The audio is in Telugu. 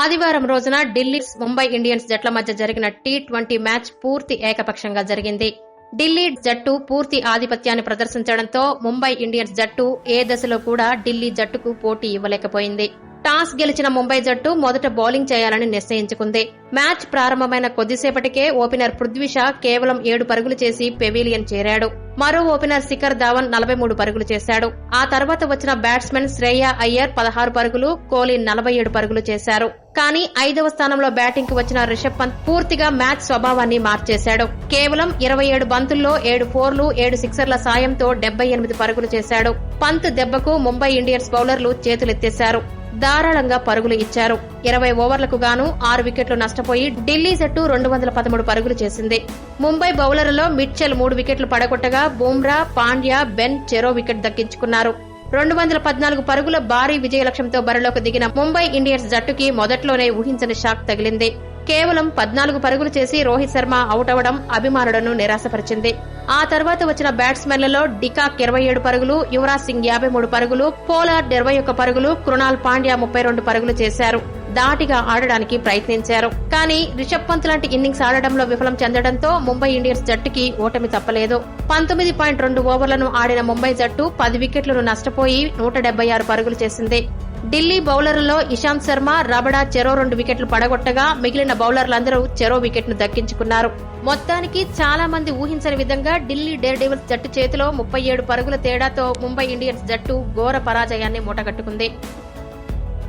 ఆదివారం రోజున ఢిల్లీ ముంబై ఇండియన్స్ జట్ల మధ్య జరిగిన టీ ట్వంటీ మ్యాచ్ పూర్తి ఏకపక్షంగా జరిగింది. ఢిల్లీ జట్టు పూర్తి ఆధిపత్యాన్ని ప్రదర్శించడంతో ముంబై ఇండియన్స్ జట్టు ఏ దశలో కూడా ఢిల్లీ జట్టుకు పోటీ ఇవ్వలేకపోయింది. టాస్ గెలిచిన ముంబై జట్టు మొదట బౌలింగ్ చేయాలని నిశ్చయించుకుంది మ్యాచ్ ప్రారంభమైన కొద్దిసేపటికే ఓపెనర్ పృథ్వీష కేవలం ఏడు పరుగులు చేసి పెవిలియన్ చేరాడు. మరో ఓపెనర్ శిఖర్ ధావన్ నలభై మూడు పరుగులు చేశాడు. ఆ తర్వాత వచ్చిన బ్యాట్స్మెన్ శ్రేయ అయ్యర్ పదహారు పరుగులు కోహ్లీ నలభై ఏడు పరుగులు చేశారు. కానీ ఐదవ స్థానంలో బ్యాటింగ్కు వచ్చిన రిషబ్ పంత్ పూర్తిగా మ్యాచ్ స్వభావాన్ని మార్చేశాడు. కేవలం ఇరవై ఏడు బంతుల్లో ఏడు ఫోర్లు ఏడు సిక్సర్ల సాయంతో డెబ్బై ఎనిమిది పరుగులు చేశాడు. పంత్ దెబ్బకు ముంబై ఇండియన్స్ బౌలర్లు చేతులెత్తేశారు. ధారాళంగా పరుగులు ఇచ్చారు. ఇరవై ఓవర్లకు గాను ఆరు వికెట్లు నష్టపోయి ఢిల్లీ జట్టు రెండు వందల పదమూడు పరుగులు చేసింది. ముంబై బౌలర్లలో మిడ్చెల్ మూడు వికెట్లు పడగొట్టగా బూమ్రా పాండ్యా బెన్ చెరో వికెట్ దక్కించుకున్నారు. రెండు వందల పద్నాలుగు పరుగుల భారీ విజయ లక్ష్యంతో బరిలోకి దిగిన ముంబై ఇండియన్స్ జట్టుకి మొదట్లోనే ఊహించని షాక్ తగిలింది. కేవలం పద్నాలుగు పరుగులు చేసి రోహిత్ శర్మ అవుట్ అవడం అభిమానులను నిరాశపరిచింది. ఆ తర్వాత వచ్చిన బ్యాట్స్మెన్లలో డికాక్ ఇరవై ఏడు పరుగులు యువరాజ్ సింగ్ యాభై మూడు పరుగులు పోలార్డ్ ఇరవై ఒక్క పరుగులు కృణాల్ పాండ్యా ముప్పై రెండు పరుగులు చేశారు. దాటిగా ఆడడానికి ప్రయత్నించారు. కానీ రిషబ్ పంత్ లాంటి ఇన్నింగ్స్ ఆడడంలో విఫలం చెందడంతో ముంబై ఇండియన్స్ జట్టుకి ఓటమి తప్పలేదు. పంతొమ్మిది పాయింట్ రెండు ఓవర్లను ఆడిన ముంబై జట్టు పది వికెట్లను నష్టపోయి నూట డెబ్బై ఆరు పరుగులు చేసింది. ఢిల్లీ బౌలర్లలో ఇషాంత్ శర్మ రబడా చెరో రెండు వికెట్లు పడగొట్టగా మిగిలిన బౌలర్లందరూ చెరో వికెట్ను దక్కించుకున్నారు. మొత్తానికి చాలా మంది ఊహించని విధంగా ఢిల్లీ డేర్ డెవిల్స్ జట్టు చేతిలో ముప్పై ఏడు పరుగుల తేడాతో ముంబై ఇండియన్స్ జట్టు ఘోర పరాజయాన్ని మూటగట్టుకుంది.